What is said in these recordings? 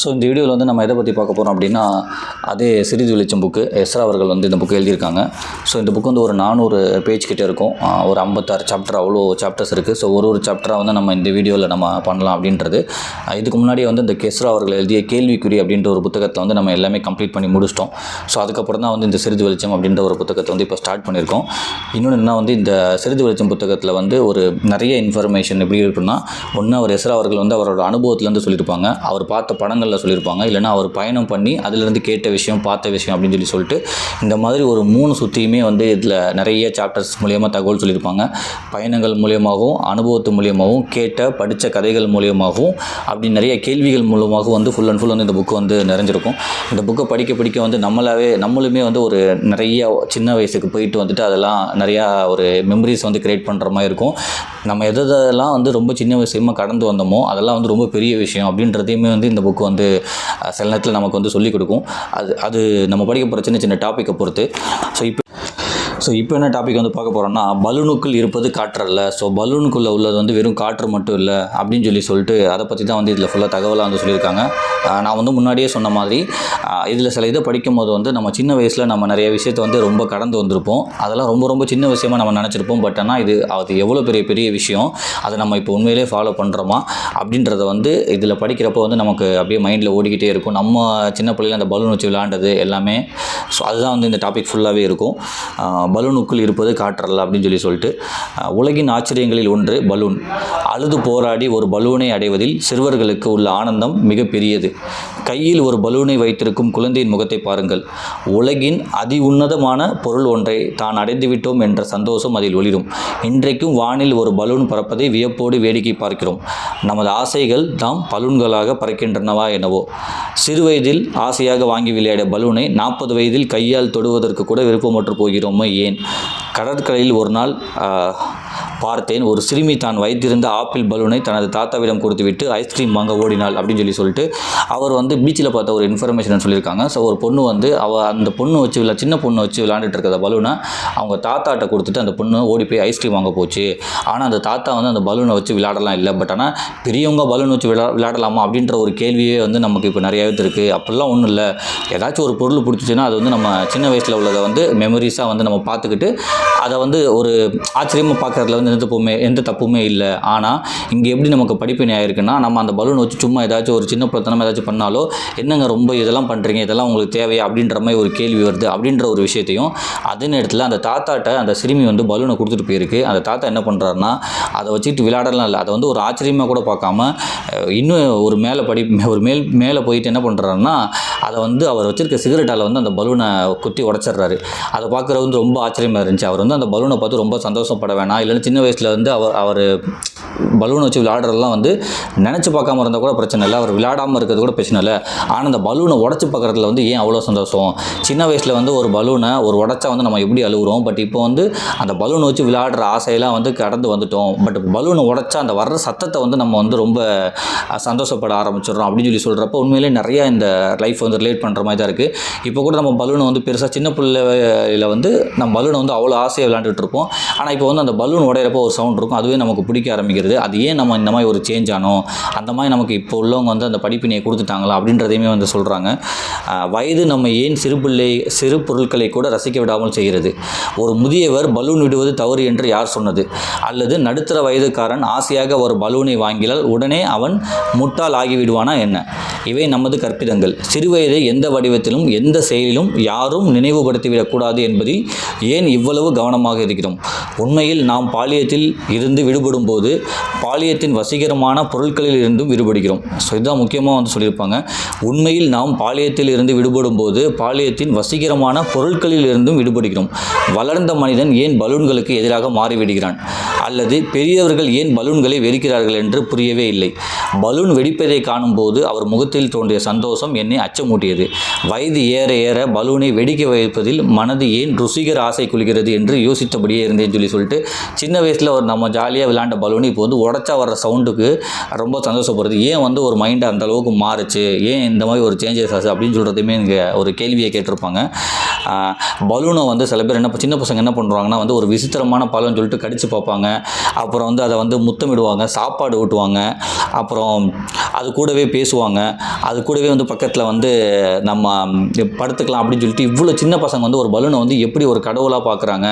So இந்த வீடியோவில் வந்து நம்ம எதை பற்றி பார்க்க போகிறோம் அப்படின்னா அதே சிறிது வெளிச்சம் புக்கு எஸ்ரா அவர்கள் வந்து இந்த புக்கு எழுதியிருக்காங்க. ஸோ இந்த புக்கு வந்து ஒரு நானூறு பேஜ் கிட்டே இருக்கும். ஒரு ஐம்பத்தாறு சாப்டர் அவ்வளோ சாப்டர்ஸ் இருக்குது ஸோ ஒரு ஒரு சாப்டராக வந்து நம்ம இந்த வீடியோவில் நம்ம பண்ணலாம் அப்படின்றது. இதுக்கு முன்னாடியே வந்து இந்த கெஸ்ரா அவர்கள் எழுதிய கேள்விக்குறி அப்படின்ற ஒரு புத்தகத்தை வந்து நம்ம எல்லாமே கம்ப்ளீட் பண்ணி முடிச்சிட்டோம். ஸோ அதுக்கப்புறம் தான் வந்து இந்த சிறிது வெளிச்சம் அப்படின்ற ஒரு புத்தகத்தை வந்து இப்போ ஸ்டார்ட் பண்ணியிருக்கோம். இன்னொன்று என்ன வந்து இந்த சிறிது வெளிச்சம் புத்தகத்தில் வந்து ஒரு நிறைய இன்ஃபர்மேஷன் எப்படி இருக்குன்னா ஒன்று அவர் எஸ்ரா அவர்கள் வந்து அவரோட அனுபவத்துலேருந்து சொல்லியிருப்பாங்க. அவர் பார்த்த படங்கள் படங்களில் சொல்லியிருப்பாங்க இல்லைனா அவர் பயணம் பண்ணி அதிலிருந்து கேட்ட விஷயம் பார்த்த விஷயம் அப்படின்னு சொல்லி சொல்லிட்டு இந்த மாதிரி ஒரு மூணு சுற்றியுமே வந்து இதில் நிறைய சாப்டர்ஸ் மூலியமாக தகவல் சொல்லியிருப்பாங்க பயணங்கள் மூலியமாகவும் அனுபவத்து மூலியமாகவும் கேட்ட படித்த கதைகள் மூலியமாகவும் அப்படி நிறைய கேள்விகள் மூலமாகவும் வந்து ஃபுல் அண்ட் ஃபுல் வந்து இந்த புக்கு வந்து நிறைஞ்சிருக்கும். இந்த புக்கை படிக்க படிக்க வந்து நம்மளாவே நம்மளுமே வந்து ஒரு நிறைய சின்ன வயசுக்கு போயிட்டு வந்துட்டு அதெல்லாம் நிறையா ஒரு மெமரிஸ் வந்து கிரியேட் பண்ணுற மாதிரி இருக்கும். நம்ம எதெல்லாம் வந்து ரொம்ப சின்ன வயசுமா கடந்து வந்தோமோ அதெல்லாம் வந்து ரொம்ப பெரிய விஷயம் அப்படின்றதையுமே வந்து இந்த புக்கு வந்து வந்து சில நேரத்தில் நமக்கு வந்து சொல்லிக் கொடுக்கும். அது அது நம்ம படிக்க போகிற சின்ன சின்ன டாப்பிக்கை பொறுத்து. ஸோ இப்போ ஸோ இப்போ என்ன டாபிக் வந்து பார்க்க போகிறோம்னா பலூனுக்குள் இருப்பது காற்றல்ல. ஸோ பலூனுக்குள்ளே உள்ளது வந்து வெறும் காற்று மட்டும் இல்லை அப்படின்னு சொல்லி சொல்லிட்டு அதை பற்றி தான் வந்து இதில் ஃபுல்லாக தகவலாக வந்து சொல்லியிருக்காங்க. நான் வந்து முன்னாடியே சொன்ன மாதிரி இதில் சில இதை படிக்கும் போது வந்து நம்ம சின்ன வயசில் நம்ம நிறைய விஷயத்தை வந்து ரொம்ப கடந்து வந்திருப்போம். அதெல்லாம் ரொம்ப ரொம்ப சின்ன விஷயமா நம்ம நினச்சிருப்போம். பட் ஆனால் இது அது எவ்வளோ பெரிய பெரிய விஷயம்? அதை நம்ம இப்போ உண்மையிலே ஃபாலோ பண்ணுறோமா அப்படின்றத வந்து இதில் படிக்கிறப்போ வந்து நமக்கு அப்படியே மைண்டில் ஓடிக்கிட்டே இருக்கும். நம்ம சின்ன பிள்ளையில அந்த பலூன் வச்சு விளாண்டது எல்லாமே. ஸோ அதுதான் வந்து இந்த டாபிக் ஃபுல்லாகவே இருக்கும். பலூனுக்குள் இருப்பது காற்றல்ல அப்படின்னு சொல்லி சொல்லிட்டு உலகின் ஆச்சரியங்களில் ஒன்று பலூன். அழுது போராடி ஒரு பலூனை அடைவதில் சிறுவர்களுக்கு உள்ள ஆனந்தம் மிகப்பெரியது கையில் ஒரு பலூனை வைத்திருக்கும் குழந்தையின் முகத்தை பாருங்கள். உலகின் அதி உன்னதமான பொருள் ஒன்றை தான் அடைந்துவிட்டோம் என்ற சந்தோஷம் அதில் ஒளிரும். இன்றைக்கும் வானில் ஒரு பலூன் பறப்பதை வியப்போடு வேடிக்கை பார்க்கிறோம். நமது ஆசைகள் தாம் பலூன்களாக பறக்கின்றனவா என்னவோ. சிறுவயதில் ஆசையாக வாங்கி விளையாடிய பலூனை நாற்பது வயதில் கையால் தொடுவதற்கு கூட விருப்பமற்று போகிறோமோ ஏன்? கடற்கரையில் ஒரு நாள் பார்த்தேன். ஒரு சிறுமி தான் வைத்திருந்த ஆப்பிள் பலூனை தனது தாத்தாவிடம் கொடுத்துவிட்டு ஐஸ்கிரீம் வாங்க ஓடினாள் அப்படின்னு சொல்லி சொல்லிட்டு அவர் வந்து பீச்சில் பார்த்த ஒரு இன்ஃபர்மேஷன் சொல்லியிருக்காங்க. ஸோ ஒரு பொண்ணு வந்து அவ அந்த பொண்ணு வச்சு இல்லை சின்ன பொண்ணு வச்சு விளாண்டுட்டு இருக்கிற பலூனை அவங்க தாத்தாட்ட கொடுத்துட்டு அந்த பொண்ணு ஓடி போய் ஐஸ்கிரீம் வாங்க போச்சு. ஆனால் அந்த தாத்தா வந்து அந்த பலூனை வச்சு விளையாடலாம் இல்லை. பட் ஆனால் பெரியவங்க பலூன் வச்சு விளா விளையாடலாமா அப்படின்ற ஒரு கேள்வியே வந்து நமக்கு இப்போ நிறையாவே இருக்குது அப்படிலாம் ஒன்றும் இல்லை. ஏதாச்சும் ஒரு பொருள் பிடிச்சிச்சின்னா அது வந்து நம்ம சின்ன வயசில் உள்ளதை வந்து மெமரிஸாக வந்து நம்ம பார்த்துக்கிட்டு அதை வந்து ஒரு ஆச்சரியமாக பார்க்கறதுல வந்து எந்த தப்புமே எந்த தப்புமே இல்லை. ஆனால் இங்கே எப்படி நமக்கு படிப்பினை ஆயிருக்குன்னா நம்ம அந்த பலூன் வச்சு சும்மா ஏதாச்சும் ஒரு சின்ன பிள்ளைத்தனமாக ஏதாச்சும் பண்ணாலோ என்னங்க ரொம்ப இதெல்லாம் பண்ணுறீங்க இதெல்லாம் உங்களுக்கு தேவையா? அப்படின்ற மாதிரி ஒரு கேள்வி வருது அப்படின்ற ஒரு விஷயத்தையும் அதே நேரத்தில் அந்த தாத்தாட்ட அந்த சிறுமி வந்து பலூனை கொடுத்துட்டு போயிருக்கு. அந்த தாத்தா என்ன பண்ணுறாருன்னா அதை வச்சுக்கிட்டு விளையாடலாம் இல்லை. அதை வந்து ஒரு ஆச்சரியமாக கூட பார்க்காம இன்னும் ஒரு மேலே படி ஒரு மேல் மேலே போயிட்டு என்ன பண்ணுறாருன்னா அதை வந்து அவர் வச்சிருக்க சிகரெட்டால் வந்து அந்த பலூனை குத்தி உடச்சிடுறாரு. அதை பார்க்குறது வந்து ரொம்ப ஆச்சரியமாக இருந்துச்சு. அவர் வந்து அந்த பலூனை பார்த்து ரொம்ப சந்தோஷப்பட வேணாம். இல்லைன்னு சின்ன சின்ன வயசில் வந்து அவர் அவர் பலூனை வச்சு விளையாடுறதெல்லாம் வந்து நினச்சி பார்க்காம இருந்தால் கூட பிரச்சனை இல்லை. அவர் விளையாடாமல் இருக்கிறது கூட பிரச்சனை இல்லை. ஆனால் அந்த பலூனை உடச்சி பார்க்குறதுல வந்து ஏன் அவ்வளோ சந்தோஷம்? சின்ன வயசில் வந்து ஒரு பலூனை ஒரு உடச்சா வந்து நம்ம எப்படி அழுகுறோம்? பட் இப்போ வந்து அந்த பலூனை வச்சு விளையாடுற ஆசையெல்லாம் வந்து கடந்து வந்துட்டோம். பட் பலூனை உடச்சா அந்த வர்ற சத்தத்தை வந்து நம்ம வந்து ரொம்ப சந்தோஷப்பட ஆரம்பிச்சிடுறோம் அப்படின்னு சொல்லி சொல்கிறப்ப உண்மையிலே நிறையா இந்த லைஃப் வந்து ரிலேட் பண்ணுற மாதிரி தான் இருக்குது இப்போ கூட நம்ம பலூனை வந்து பெருசாக சின்ன பிள்ளையில் வந்து நம்ம பலூனை வந்து அவ்வளோ ஆசையாக விளையாண்டுட்டு இருப்போம். ஆனால் இப்போ வந்து அந்த பலூன் உடையிறப்போ ஒரு சவுண்ட் இருக்கும். அதுவே நமக்கு பிடிக்க ஆரம்பிக்கிறது அது ஏன் நம்ம இந்த மாதிரி ஒரு சேஞ்ச் ஆனோம் அந்த மாதிரி நமக்கு இப்போ உள்ளவங்க வந்து அந்த படிப்பினையை கொடுத்துட்டாங்களா அப்படின்றதையுமே வந்து சொல்கிறாங்க வயது நம்ம ஏன் சிறு பிள்ளை சிறு பொருட்களை கூட ரசிக்க விடாமல் செய்கிறது? ஒரு முதியவர் பலூன் விடுவது தவறு என்று யார் சொன்னது? அல்லது நடுத்தர வயதுக்காரன் ஆசையாக ஒரு பலூனை வாங்கினால் உடனே அவன் முட்டாள் ஆகிவிடுவானா என்ன? இவை நமது கற்பிதங்கள். சிறுவயதை எந்த வடிவத்திலும் எந்த செயலிலும் யாரும் நினைவுபடுத்திவிடக்கூடாது என்பதில் ஏன் இவ்வளவு கவனமாக இருக்கிறோம்? உண்மையில் நாம் பாலியத்தில் இருந்து விடுபடும் போது பாலியத்தின் வசீகரமான பொருட்களில் இருந்தும் விடுபடுகிறோம். ஸோ இதுதான் முக்கியமாக வந்து சொல்லியிருப்பாங்க. உண்மையில் நாம் பாலியத்தில் இருந்து விடுபடும் போது பாலியத்தின் வசீகரமான பொருட்களில் இருந்தும் விடுபடுகிறோம். வளர்ந்த மனிதன் ஏன் பலூன்களுக்கு எதிராக மாறிவிடுகிறான்? அல்லது பெரியவர்கள் ஏன் பலூன்களை வெடிக்கிறார்கள் என்று புரியவே இல்லை. பலூன் வெடிப்பதை காணும்போது அவர் முகத்தில் தோன்றிய சந்தோஷம் என்னை அச்சமூட்டியது. வயது ஏற ஏற பலூனை வெடிக்க வைப்பதில் மனது ஏன் ருசிகர் ஆசை குளிக்கிறது என்று யோசித்தபடியே இருந்தேன்னு சொல்லி சொல்லிட்டு சின்ன வயசில் ஒரு நம்ம ஜாலியாக விளாண்ட பலூன் இப்போ வந்து உடச்சா வர்ற சவுண்டுக்கு ரொம்ப சந்தோஷப்படுறது ஏன் வந்து ஒரு மைண்டு அந்த அளவுக்கு மாறுச்சு? ஏன் இந்த மாதிரி ஒரு சேஞ்சஸ் ஆச்சு? அப்படின்னு சொல்கிறதுமே இங்கே ஒரு கேள்வியை கேட்டிருப்பாங்க. பலூனை வந்து சில பேர் என்ன சின்ன பசங்க என்ன பண்ணுறாங்கன்னா வந்து ஒரு விசித்திரமான பழம்னு சொல்லிட்டு கடிச்சு பார்ப்பாங்க. அப்புறம் வந்து அதை வந்து முத்தமிடுவாங்க சாப்பாடு ஊட்டுவாங்க அப்புறம் அது கூடவே பேசுவாங்க அது கூடவே வந்து பக்கத்தில் வந்து நம்ம படுத்துக்கலாம் அப்படின்னு சொல்லிட்டு இவ்வளோ சின்ன பசங்க வந்து ஒரு பலூனை வந்து எப்படி ஒரு கடவுளாக பார்க்குறாங்க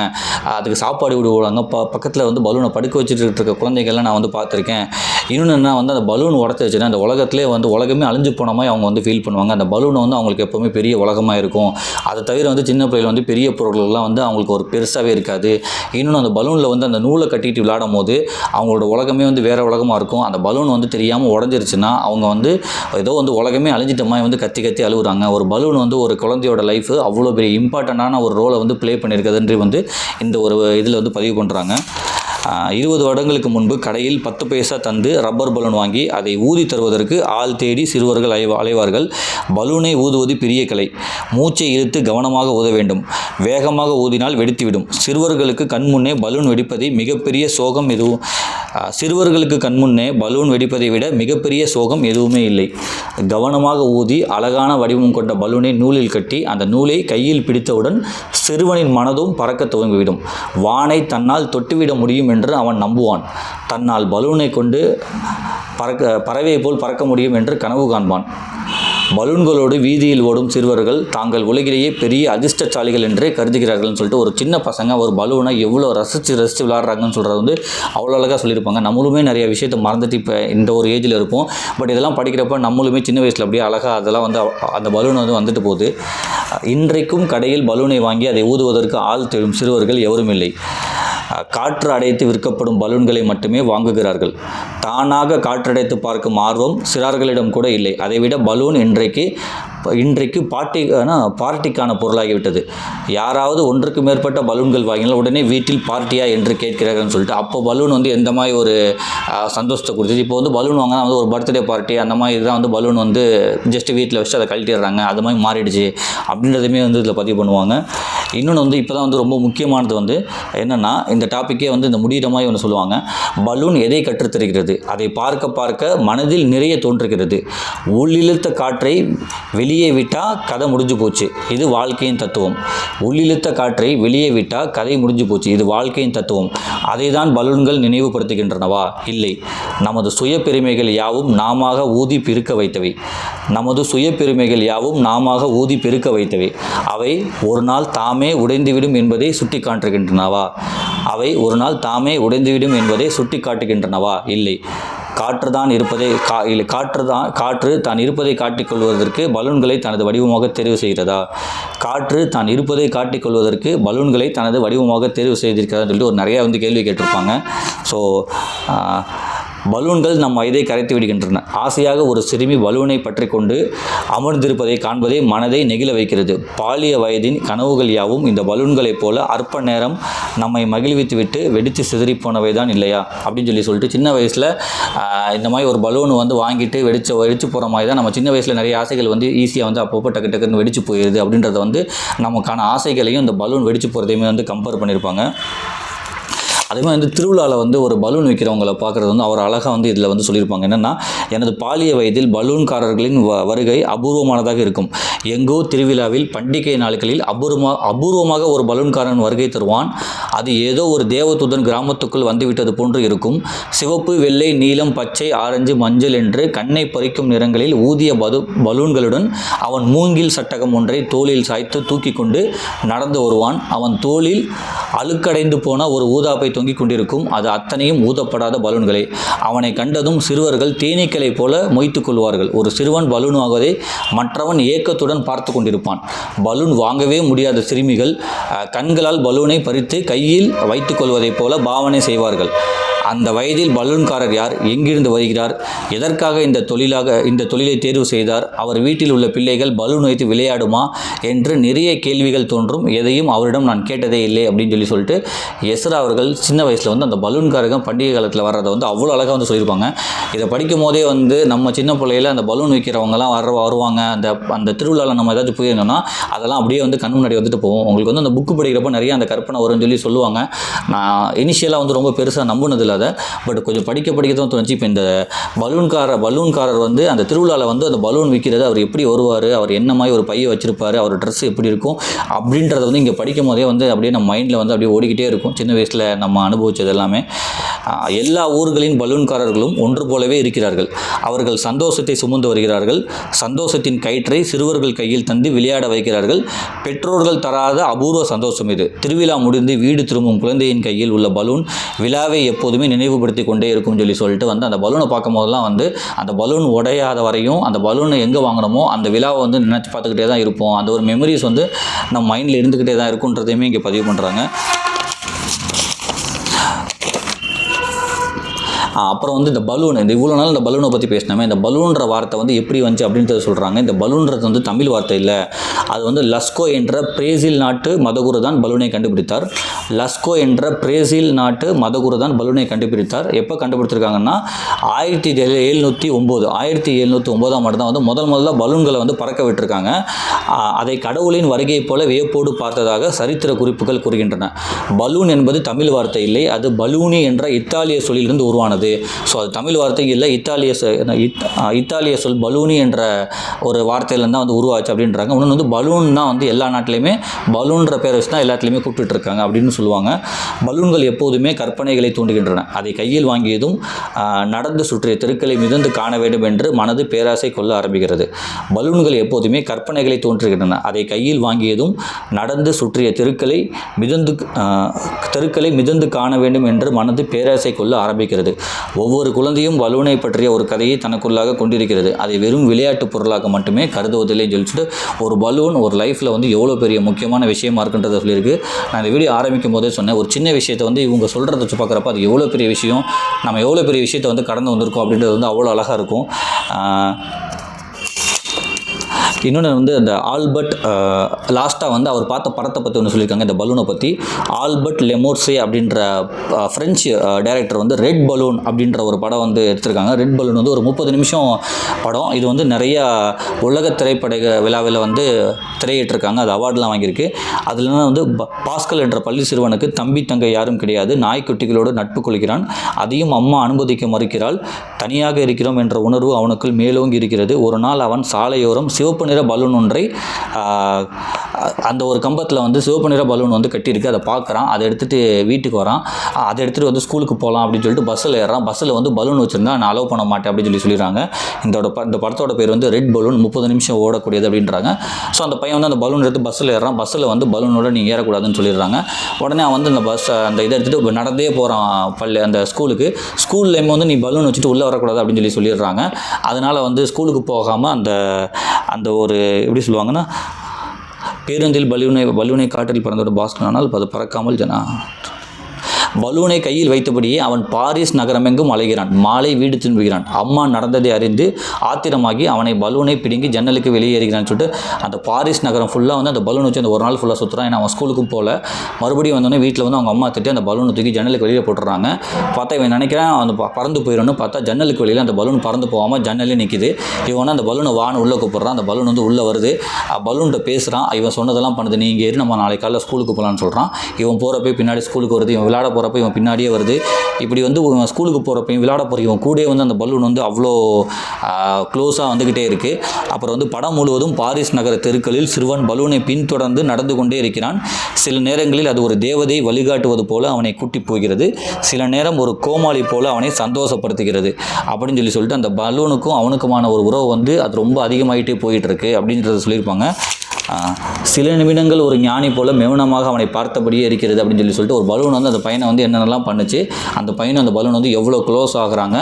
அதுக்கு சாப்பாடு விடுவாங்க ப பக்கத்தில் வந்து பலூனை படுக்க வச்சுட்டு இருக்க குழந்தைகள்லாம் நான் வந்து பார்த்துருக்கேன். இன்னொன்று என்ன வந்து அந்த பலூன் உடச்சிருச்சுன்னா அந்த உலகத்திலே வந்து உலகமே அழிஞ்சு போன மாதிரி அவங்க வந்து ஃபீல் பண்ணுவாங்க. அந்த பலூனை வந்து அவங்களுக்கு எப்போவுமே பெரிய உலகமாக இருக்கும். அதை தவிர வந்து சின்ன பிள்ளைகள் வந்து பெரிய பொருள்கள்லாம் வந்து அவங்களுக்கு ஒரு பெருசாகவே இருக்காது. இன்னொன்று அந்த பலூனில் வந்து அந்த நூலை கட்டிட்டு விளையாடும் போது அவங்களோட உலகமே வந்து வேறு உலகமாக இருக்கும். அந்த பலூன் வந்து தெரியாமல் உடஞ்சிருச்சுன்னா அவங்க வந்து ஏதோ வந்து உலகமே அழிஞ்சிட்டமா வந்து கத்தி கத்தி அழுகுறாங்க ஒரு பலூன் வந்து ஒரு குழந்தையோட லைஃப் அவ்வளோ பெரிய இம்பார்ட்டண்ட்டான ஒரு ரோலை வந்து ப்ளே பண்ணியிருக்குதுன்று வந்து இந்த ஒரு இதில் வந்து பதிவு பண்ணுறாங்க இருபது வருடங்களுக்கு முன்பு கடையில் பத்து பைசா தந்து ரப்பர் பலூன் வாங்கி அதை ஊதி தருவதற்கு ஆள் தேடி சிறுவர்கள் அலைவ அலைவார்கள். பலூனை ஊதுவது பெரிய கலை. மூச்சை இழுத்து கவனமாக ஊத வேண்டும். வேகமாக ஊதினால் வெடித்துவிடும். சிறுவர்களுக்கு கண்முன்னே பலூன் வெடிப்பதை மிகப்பெரிய சோகம் எதுவும்? சிறுவர்களுக்கு கண்முன்னே பலூன் வெடிப்பதை விட மிகப்பெரிய சோகம் எதுவுமே இல்லை. கவனமாக ஊதி அழகான வடிவம் கொண்ட பலூனை நூலில் கட்டி அந்த நூலை கையில் பிடித்தவுடன் சிறுவனின் மனதும் பறக்க துவங்கிவிடும். வானை தன்னால் தொட்டுவிட முடியும் என்று அவன் நம்புவான். தன்னால் பலூனை கொண்டு பறக்க பறவை போல் பறக்க முடியும் என்று கனவு காண்பான். பலூன்களோடு வீதியில் ஓடும் சிறுவர்கள் தாங்கள் உலகிலேயே பெரிய அதிர்ஷ்டசாலிகள் என்றே கருதுகிறார்கள்னு சொல்லிட்டு ஒரு சின்ன பசங்க ஒரு பலூனை எவ்வளோ ரசித்து ரசித்து விளாட்றாங்கன்னு சொல்கிறது வந்து அவ்வளோ அழகாக சொல்லியிருப்பாங்க. நம்மளுமே நிறைய விஷயத்தை மறந்துட்டு இப்போ இந்த ஒரு ஏஜில் இருப்போம். பட் இதெல்லாம் படிக்கிறப்ப நம்மளுமே சின்ன வயசில் அப்படியே அழகாக அதெல்லாம் வந்து அந்த பலூன் வந்து வந்துட்டு போகுது. இன்றைக்கும் கடையில் பலூனை வாங்கி அதை ஊதுவதற்கு ஆள் தேடும் சிறுவர்கள் எவரும் இல்லை. காற்று அடைத்து விற்கப்படும் பலூன்களை மட்டுமே வாங்குகிறார்கள். தானாக காற்றடைத்து பார்க்கும் ஆர்வம் சிறார்களிடம் கூட இல்லை. அதைவிட பலூன் இன்றைக்கு இன்றைக்கு பாட்டி ஆனால் பார்ட்டிக்கான பொருளாகிவிட்டது. யாராவது ஒன்றுக்கு மேற்பட்ட பலூன்கள் வாங்கினால் உடனே வீட்டில் பார்ட்டியா என்று கேட்கிறார்கள்னு சொல்லிட்டு அப்போ பலூன் வந்து எந்த மாதிரி ஒரு சந்தோஷத்தை கொடுத்தது? இப்போ வந்து பலூன் வாங்கினா வந்து ஒரு பர்த்டே பார்ட்டி அந்த மாதிரி தான் வந்து பலூன் வந்து ஜஸ்ட் வீட்டில் வச்சு அதை கழட்டிடுறாங்க. அது மாதிரி மாறிடுச்சு அப்படின்றதுமே வந்து இதில் பதிவு பண்ணுவாங்க. இன்னொன்று வந்து இப்போ தான் வந்து ரொம்ப முக்கியமானது வந்து என்னென்னா இந்த டாப்பிக்கே வந்து இந்த முடிகிற மாதிரி ஒன்று சொல்லுவாங்க. பலூன் எதை கற்றுத்தருகிறது? அதை பார்க்க பார்க்க மனதில் நிறைய தோன்றுகிறது. உள்ளிழுத்த காற்றை வெளியே விட்டால் கதை முடிஞ்சு போச்சு. இது வாழ்க்கையின் தத்துவம். உள்ளிழுத்த காற்றை வெளியே விட்டால் கதை முடிஞ்சு போச்சு. இது வாழ்க்கையின் தத்துவம். அதை தான் பலூன்கள் நினைவுபடுத்துகின்றனவா? இல்லை. நமது சுய பெருமைகள் யாவும் நாமாக ஊதி பெருக்க வைத்தவை. நமது சுய பெருமைகள் யாவும் நாமாக ஊதி பெருக்க வைத்தவை. அவை ஒரு நாள் தாமே உடைந்துவிடும் என்பதை சுட்டி காட்டுகின்றனவா அவை ஒரு நாள் தாமே உடைந்துவிடும் என்பதை சுட்டி காட்டுகின்றனவா இல்லை. காற்று தான் இருப்பதை கா இல்லை காற்று தான் காற்று தான் இருப்பதை காட்டிக்கொள்வதற்கு பலூன்களை தனது வடிவமாக தெரிவு செய்கிறதா? காற்று தான் இருப்பதை காட்டிக்கொள்வதற்கு பலூன்களை தனது வடிவமாக தெரிவு செய்திருக்கிறதா சொல்லிட்டு ஒரு நிறையா வந்து கேள்வி கேட்டிருப்பாங்க. ஸோ பலூன்கள் நம் வயதை கரைத்து விடுகின்றன. ஆசையாக ஒரு சிறுமி பலூனை பற்றி கொண்டு அமர்ந்திருப்பதை காண்பதே மனதை நெகிழ வைக்கிறது. பாலிய வயதின் கனவுகள் யாவும் இந்த பலூன்களைப் போல அற்ப நேரம் நம்மை மகிழ்வித்து விட்டு வெடித்து சிதறி போனவை தான் இல்லையா? அப்படின்னு சொல்லி சொல்லிட்டு சின்ன வயசில் இந்த மாதிரி ஒரு பலூன் வந்து வாங்கிட்டு வெடிச்சு வெடிச்சு போகிற மாதிரி தான் நம்ம சின்ன வயசில் நிறைய ஆசைகள் வந்து ஈஸியாக வந்து அப்பப்போ டக்கு டக்குன்னு வெடிச்சு போயிடுது அப்படின்றத வந்து நமக்கான ஆசைகளையும் இந்த பலூன் வெடிச்சு போகிறதையுமே வந்து கம்பேர் பண்ணியிருப்பாங்க அதே மாதிரி வந்து திருவிழாவில் வந்து ஒரு பலூன் விற்கிறவங்கள பார்க்குறது வந்து அவர் அழகாக வந்து இதில் வந்து சொல்லியிருப்பாங்க. என்னென்னா எனது பாலிய வயதில் பலூன்காரர்களின் வ வருகை அபூர்வமானதாக இருக்கும். எங்கோ திருவிழாவில் பண்டிகை நாட்களில் அபூர்வமாக அபூர்வமாக ஒரு பலூன்காரன் வருகை தருவான். அது ஏதோ ஒரு தேவதூதன் கிராமத்துக்குள் வந்துவிட்டது போன்று இருக்கும். சிவப்பு வெள்ளை நீலம் பச்சை ஆரஞ்சு மஞ்சள் என்று கண்ணை பறிக்கும் நிறங்களில் ஊதிய பது பலூன்களுடன் அவன் மூங்கில் சட்டகம் ஒன்றை தோளில் சாய்த்து தூக்கி கொண்டு நடந்து வருவான். அவன் தோளில் அழுக்கடைந்து போன ஒரு ஊதாப்பை தொங்கிக் கொண்டிருக்கும். அது அத்தனையும் ஊதப்படாத பலூன்களே. அவனை கண்டதும் சிறுவர்கள் தேனீக்களைப் போல மொய்த்துக் கொள்வார்கள். ஒரு சிறுவன் பலூன் மற்றவன் ஏக்கத்துடன் பார்த்து கொண்டிருப்பான். பலூன் வாங்கவே முடியாத சிறுமிகள் கண்களால் பலூனை பறித்து கையில் வைத்துக் கொள்வதைப் போல பாவனை செய்வார்கள். அந்த வயதில் பலூன்காரர் யார்? எங்கிருந்து வருகிறார்? எதற்காக இந்த தொழிலாக இந்த தொழிலை தேர்வு செய்தார்? அவர் வீட்டில் உள்ள பிள்ளைகள் பலூன் வைத்து விளையாடுமா? என்று நிறைய கேள்விகள் தோன்றும். எதையும் அவரிடம் நான் கேட்டதே இல்லை அப்படின்னு சொல்லி சொல்லிட்டு எஸ்ரா அவர்கள் சின்ன வயசில் வந்து அந்த பலூன்காரங்க பண்டிகை காலத்தில் வர்றதை வந்து அவ்வளோ அழகாக வந்து சொல்லியிருப்பாங்க. இதை படிக்கும் போதே வந்து நம்ம சின்ன பிள்ளையில அந்த பலூன் விற்கிறவங்கலாம் வர வருவாங்க. அந்த அந்த திருவிழாவில் நம்ம ஏதாச்சும் போயிருந்தோம்னா அதெல்லாம் அப்படியே வந்து கண் முன்னாடி வந்துட்டு போவோம் உங்களுக்கு வந்து அந்த புக்கு படிக்கிறப்போ நிறைய அந்த கற்பனை வரும்னு சொல்லி சொல்லுவாங்க. நான் இனிஷியலாக வந்து ரொம்ப பெருசாக நம்பினதில்ல. இல்லாத பட் கொஞ்சம் படிக்க படிக்க தான் தோணுச்சு. இப்போ இந்த பலூன்காரர் பலூன்காரர் வந்து அந்த திருவிழாவில் வந்து அந்த பலூன் விற்கிறது அவர் எப்படி வருவார் அவர் என்ன மாதிரி ஒரு பையை வச்சிருப்பார் அவர் ட்ரெஸ் எப்படி இருக்கும் அப்படின்றத வந்து இங்கே படிக்கும் போதே வந்து அப்படியே நம்ம மைண்டில் வந்து அப்படியே ஓடிக்கிட்டே இருக்கும். சின்ன வயசில் நம்ம அனுபவித்தது எல்லாமே. எல்லா ஊர்களின் பலூன்காரர்களும் ஒன்று போலவே இருக்கிறார்கள். அவர்கள் சந்தோஷத்தை சுமந்து வருகிறார்கள். சந்தோஷத்தின் கயிற்றை சிறுவர்கள் கையில் தந்து விளையாட வைக்கிறார்கள். பெற்றோர்கள் தராத அபூர்வ சந்தோஷம் இது. திருவிழா முடிந்து வீடு திரும்பும் குழந்தையின் கையில் உள்ள பலூன் விழாவை எப்போதுமே நினைவுபடுத்தி கொண்டே இருக்கும்னு சொல்லி சொல்லிட்டு வந்து அந்த பலூனை பார்க்கும் போதெல்லாம் வந்து அந்த பலூன் உடையாத வரையும் அந்த பலூனை எங்கே வாங்கினமோ அந்த விழாவை வந்து நினச்சி பார்த்துக்கிட்டே தான் இருப்போம். அந்த ஒரு மெமரிஸ் வந்து நம்ம மைண்டில் இருந்துக்கிட்டே தான் இருக்குன்றதையுமே இங்கே பதிவு பண்ணுறாங்க அப்புறம் வந்து இந்த பலூன் இந்த இவ்வளோ நாள் இந்த பலூனை பற்றி பேசினோமே இந்த பலூன்ற வார்த்தை வந்து எப்படி வந்துச்சு அப்படின்றத சொல்கிறாங்க இந்த பலூன்றது வந்து தமிழ் வார்த்தை இல்லை. அது வந்து லஸ்கோ என்ற பிரேசில் நாட்டு மதகுரு தான் பலூனை கண்டுபிடித்தார். லஸ்கோ என்ற பிரேசில் நாட்டு மதகுரு தான் பலூனை கண்டுபிடித்தார். எப்போ கண்டுபிடிச்சிருக்காங்கன்னா ஆயிரத்தி எழுநூற்றி ஒம்பது ஆயிரத்தி எழுநூற்றி ஒம்போதாம் ஆண்டு தான் வந்து முதல் முதல்ல பலூன்களை வந்து பறக்க விட்டுருக்காங்க. அதை கடவுளின் வருகையைப் போல வியப்போடு பார்த்ததாக சரித்திர குறிப்புகள் கூறுகின்றன. பலூன் என்பது தமிழ் வார்த்தை இல்லை அது பலூனி என்ற இத்தாலிய சொல்லிலிருந்து உருவானது. ஸோ அது தமிழ் வார்த்தை இல்லை இத்தாலிய இத்- இத்தாலிய சொல் பலூனி என்ற ஒரு வார்த்தையிலேருந்து தான் வந்து உருவாச்சு அப்படின்றாங்க. இன்னொன்று வந்து பலூன் தான் வந்து எல்லா நாட்டிலையுமே பலூன்ற பேரை வச்சு தான் எல்லாத்துலேயுமே கூப்பிட்டுட்டு இருக்காங்க அப்படின்னு சொல்லுவாங்க. பலூன்கள் எப்போதுமே கற்பனைகளை தூண்டுகின்றன. அதை கையில் வாங்கியதும் நடந்து சுற்றிய தெருக்களை மிதந்து காண வேண்டும் என்று மனது பேராசை கொள்ள ஆரம்பிக்கிறது. பலூன்கள் எப்போதுமே கற்பனைகளை தோன்றுகின்றன. அதை கையில் வாங்கியதும் நடந்து சுற்றிய தெருக்களை மிதந்து தெருக்களை மிதந்து காண வேண்டும் என்று மனது பேராசை கொள்ள ஆரம்பிக்கிறது. ஒவ்வொரு குழந்தையும் பலூனை பற்றிய ஒரு கதையை தனக்குள்ளாக கொண்டிருக்கிறது. அதை வெறும் விளையாட்டு பொருளாக மட்டுமே கருதுவதில்லை சொல்லிட்டு ஒரு பலூன் ஒரு லைஃப்பில் வந்து எவ்வளோ பெரிய முக்கியமான விஷயமா இருக்குன்றதை சொல்லியிருக்கு. நான் இந்த வீடியோ ஆரம்பிக்கும் போதே சொன்னேன் ஒரு சின்ன விஷயத்தை வந்து இவங்க சொல்கிறத வச்சு பார்க்குறப்ப அது எவ்வளோ பெரிய விஷயம் நம்ம எவ்வளோ பெரிய விஷயத்தை வந்து கடந்து வந்திருக்கோம் அப்படின்றது வந்து அவ்வளோ அழகாக இருக்கும். இன்னொன்று வந்து அந்த ஆல்பர்ட் லாஸ்ட்டாக வந்து அவர் பார்த்த படத்தை பற்றி ஒன்று சொல்லியிருக்காங்க இந்த பலூனை பற்றி ஆல்பர்ட் லெமோர்ஸே அப்படின்ற ஃப்ரெஞ்சு டைரக்டர் வந்து ரெட் பலூன் அப்படின்ற ஒரு படம் வந்து எடுத்திருக்காங்க. ரெட் பலூன் வந்து ஒரு முப்பது நிமிஷம் படம். இது வந்து நிறைய உலக திரைப்பட விழாவில் வந்து திரையிட்டிருக்காங்க. அது அவார்ட்லாம் வாங்கியிருக்கு. அதில் வந்து ப- பாஸ்கல் என்ற பள்ளி சிறுவனுக்கு தம்பி தங்கை யாரும் கிடையாது. நாய்க்குட்டிகளோடு நட்பு கொள்கிறான். அதையும் அம்மா அனுமதிக்க மறுக்கிறாள். தனியாக இருக்கிறோம் என்ற உணர்வு அவனுக்குள் மேலோங்கி இருக்கிறது. ஒரு நாள் அவன் சாலையோரம் சிவப்பு நிற பலூன் ஒன்றை அந்த ஒரு கம்பத்தில் வந்து சிவப்பு நிற பலூன் வந்து கட்டியிருக்கு. அதை பார்க்குறான். அதை எடுத்துகிட்டு வீட்டுக்கு வரான். அதை எடுத்துகிட்டு வந்து ஸ்கூலுக்கு போகலாம் அப்படின்னு சொல்லிட்டு பஸ்ஸில் ஏறான் பஸ்ஸில் வந்து பலூன் வச்சுருந்தா நான் அலோவ் பண்ண மாட்டேன் அப்படின்னு சொல்லி சொல்லிடுறாங்க. இந்த ப- இந்த படத்தோட பேர் வந்து ரெட் பலூன் முப்பது நிமிஷம் ஓடக்கூடியது அப்படின்றாங்க. ஸோ அந்த பையன் வந்து அந்த பலூன் எடுத்து பஸ்ஸில் ஏறான் பஸ்ஸில் வந்து பலூனோட நீ ஏறக்கூடாதுன்னு சொல்லிடுறாங்க. உடனே அவன் வந்து அந்த பஸ் அந்த இதை எடுத்துகிட்டு நடந்தே போகிறான் பள்ளி அந்த ஸ்கூலுக்கு. ஸ்கூல்லேயும் வந்து நீ பலூன் வச்சுட்டு உள்ளே வரக்கூடாது அப்படின்னு சொல்லி சொல்லிடுறாங்க. அதனால் வந்து ஸ்கூலுக்கு போகாமல் அந்த அந்த ஒரு எப்படி சொல்லுவாங்கன்னா பேருந்தில் பலூனை பலூனை காற்றில் பறந்தோட பாஸ்கர் ஆனால் அது பறக்காமல் ஜனா பலூனை கையில் வைத்தபடியே அவன் பாரிஸ் நகரமெங்கும் அலைகிறான். மாலை வீடு திரும்புகிறான். அம்மா நடந்ததை அறிந்து ஆத்திரமாகி அவனை பலூனை பிடுங்கி ஜன்னலுக்கு வெளியேறுகிறான்னு சொல்லிட்டு அந்த பாரிஸ் நகரம் ஃபுல்லாக வந்து அந்த பலூன் வச்சு அந்த ஒரு நாள் ஃபுல்லாக சுற்றுறான் ஏன்னா அவன் ஸ்கூலுக்கும் போகல மறுபடியும் வந்தோடனே வீட்டில் வந்து அவங்க அம்மா திட்டி அந்த பலூனை தூக்கி ஜன்னலுக்கு வெளியே போட்டுறாங்க. பார்த்தா இவன் நினைக்கிறான் அந்த பறந்து போயிடணும் பார்த்தா ஜன்னலுக்கு வெளியில் அந்த பலூன் பறந்து போகாமல் ஜன்னலே நிற்கிது இவன் அந்த பலூனை வான்னு உள்ளே கூப்பிட்றான். அந்த பலூன் வந்து உள்ளே வருது. பலூன்கிட்ட பேசுகிறான் இவன் சொன்னதெல்லாம் பண்ணுது. நீ இங்கே இரு நம்ம நாளைக்கு காலையில் ஸ்கூலுக்கு போகலான்னு சொல்கிறான் இவன் போகிறப்ப பின்னாடி ஸ்கூலுக்கு வருது. இவன் விளையாட போகிறப்ப இவன் பின்னாடியே வருது. இப்படி வந்து இவன் ஸ்கூலுக்கு போகிறப்பையும் விளையாட போகிற இவன் கூடயே வந்து அந்த பலூன் வந்து அவ்வளோ க்ளோஸாக வந்துக்கிட்டே இருக்குது அப்புறம் வந்து படம் முழுவதும் பாரிஸ் நகர தெருக்களில் சிறுவன் பலூனை பின்தொடர்ந்து நடந்து கொண்டே இருக்கிறான். சில நேரங்களில் அது ஒரு தேவதை வழிகாட்டுவது போல அவனை கூட்டி போகிறது. சில நேரம் ஒரு கோமாளி போல அவனை சந்தோஷப்படுத்துகிறது. அப்படின்னு சொல்லி சொல்லிட்டு அந்த பலூனுக்கும் அவனுக்குமான ஒரு உறவு வந்து அது ரொம்ப அதிகமாகிட்டே போயிட்டு இருக்கு அப்படின்றத சொல்லியிருப்பாங்க. சில நிமிடங்கள் ஒரு ஞானி போல மௌனமாக அவனை பார்த்தபடியே இருக்கிறது அப்படின்னு சொல்லி சொல்லிட்டு ஒரு பலூன் வந்து அந்த பையனை வந்து என்னென்னலாம் பண்ணுச்சு அந்த பையனும் அந்த பலூன் வந்து எவ்வளோ க்ளோஸ் ஆகுறாங்க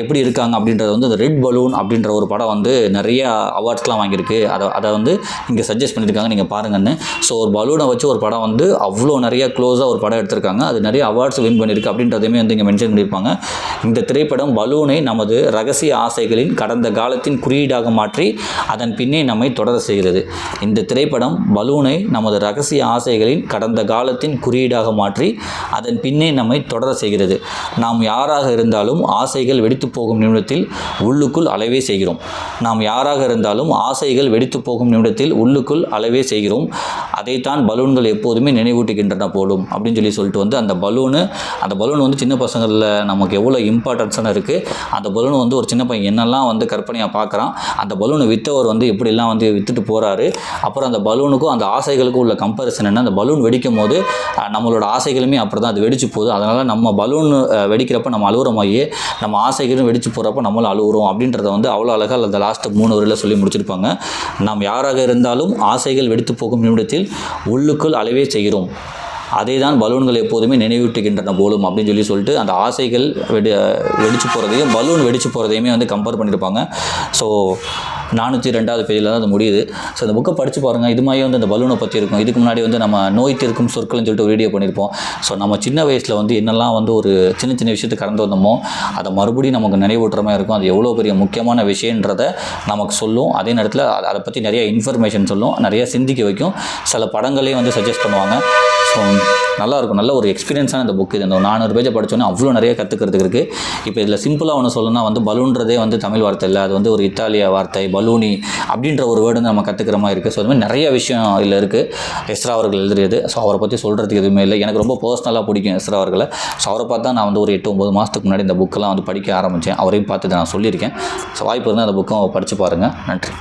எப்படி இருக்காங்க அப்படின்றது வந்து அந்த ரெட் பலூன் அப்படின்ற ஒரு படம் வந்து நிறைய அவார்ட்ஸ்லாம் வாங்கியிருக்கு. அதை அதை வந்து இங்கே சஜஸ்ட் பண்ணியிருக்காங்க நீங்கள் பாருங்கன்னு. ஸோ ஒரு பலூனை வச்சு ஒரு படம் வந்து அவ்வளோ நிறைய க்ளோஸாக ஒரு படம் எடுத்திருக்காங்க. அது நிறைய அவார்ட்ஸ் வின் பண்ணியிருக்கு அப்படின்றதையுமே வந்து இங்கே மென்ஷன் பண்ணியிருப்பாங்க. இந்த திரைப்படம் பலூனை நமது ரகசிய ஆசைகளின் கடந்த காலத்தின் குறியீடாக மாற்றி அதன் பின்னே நம்மை தொடர செய்கிறது. இந்த இந்த திரைப்படம் பலூனை நமது ரகசிய ஆசைகளின் கடந்த காலத்தின் குறியீடாக மாற்றி அதன் பின்னே நம்மை தொடர செய்கிறது. நாம் யாராக இருந்தாலும் ஆசைகள் வெடித்து போகும் நிமிடத்தில் உள்ளுக்குள் அளவே செய்கிறோம். நாம் யாராக இருந்தாலும் ஆசைகள் வெடித்து போகும் நிமிடத்தில் உள்ளுக்குள் அளவே செய்கிறோம். அதைத்தான் பலூன்கள் எப்போதுமே நினைவூட்டுகின்றன போலும் அப்படின்னு சொல்லி சொல்லிட்டு வந்து அந்த பலூனு அந்த பலூன் வந்து சின்ன பசங்களில் நமக்கு எவ்வளோ இம்பார்ட்டன்ஸான இருக்குது அந்த பலூன் வந்து ஒரு சின்ன பையன் என்னெல்லாம் வந்து கற்பனையாக பார்க்குறான் அந்த பலூனை விற்றவர் வந்து எப்படிலாம் வந்து விற்றுட்டு போகிறாரு அப்புறம் அந்த பலூனுக்கும் அந்த ஆசைகளுக்கும் உள்ள கம்பேரிசன் என்ன? அந்த பலூன் வெடிக்கும் போது நம்மளோட ஆசைகளுமே அப்படி தான் அது வெடிச்சு போகுது. அதனால் நம்ம பலூன் வெடிக்கிறப்ப நம்ம அழுகுறமாயே மாதிரியே நம்ம ஆசைகளும் வெடிச்சு போகிறப்ப நம்மளும் அழுகுறோம் அப்படின்றத வந்து அவ்வளோ அழகாக அந்த லாஸ்ட்டு மூணு வரையில் சொல்லி முடிச்சிருப்பாங்க. நாம் யாராக இருந்தாலும் ஆசைகள் வெடித்து போகும் நிமிடத்தில் உள்ளுக்குள் அளவே செய்கிறோம். அதே தான் பலூன்கள் எப்போதுமே நினைவூட்டுகின்றன போலும் அப்படின்னு சொல்லி சொல்லிட்டு அந்த ஆசைகள் வெடி வெடிச்சு போகிறதையும் பலூன் வெடிச்சு போகிறதையுமே வந்து கம்பேர் பண்ணியிருப்பாங்க ஸோ நானூற்றி ரெண்டாவது பேஜில் தான் அது முடியுது. ஸோ இந்த புக்கை படித்து பாருங்கள் இது மாதிரி வந்து அந்த பலூனை பற்றி இருக்கும். இதுக்கு முன்னாடி வந்து நம்ம நோய் தீர்க்கும் சொற்கள்னு சொல்லிட்டு ஒரு வீடியோ பண்ணியிருப்போம் ஸோ நம்ம சின்ன வயசில் வந்து என்னெல்லாம் வந்து ஒரு சின்ன சின்ன விஷயத்தை கடந்து வந்தோமோ அதை மறுபடியும் நமக்கு நினைவூட்டுற மாதிரி இருக்கும். அது எவ்வளோ பெரிய முக்கியமான விஷயன்றதை நமக்கு சொல்லும். அதே நேரத்தில் அதை பற்றி நிறைய இன்ஃபர்மேஷன் சொல்லும். நிறைய சிந்திக்க வைக்கும். சில படங்களையும் வந்து சஜஸ்ட் பண்ணுவாங்க. ஸோ நல்லாயிருக்கும். நல்ல ஒரு எக்ஸ்பீரியன்ஸான இந்த புக் இது. இந்த நானூறு பேஜை படித்தோன்னே அவ்வளோ நிறைய கற்றுக்கிறதுக்கு இருக்குது இப்போ இதில் சிம்பிளாக ஒன்று சொல்லணும்னா வந்து பலூன்றதே வந்து தமிழ் வார்த்தை இல்லை. அது வந்து ஒரு இத்தாலிய வார்த்தை பலூனி அப்படின்ற ஒரு வேர்டு வந்து நம்ம கற்றுக்கிற மாதிரி இருக்குது ஸோ அது மாதிரி நிறைய விஷயம் இதில் இருக்குது எஸ்ரா அவர்கள் எழுதுறது ஸோ அவரை பற்றி சொல்கிறதுக்கு எதுவுமே இல்லை. எனக்கு ரொம்ப பர்சனலாக பிடிக்கும் எஸ்ரா அவர்களை. ஸோ அவரை பார்த்தா நான் வந்து ஒரு எட்டு ஒம்பது மாதத்துக்கு முன்னாடி இந்த புக்கெல்லாம் வந்து படிக்க ஆரம்பித்தேன். அவரையும் பார்த்து நான் சொல்லியிருக்கேன். ஸோ வாய்ப்பு இருந்தால் அந்த புக்கும் படித்து பாருங்கள் நன்றி.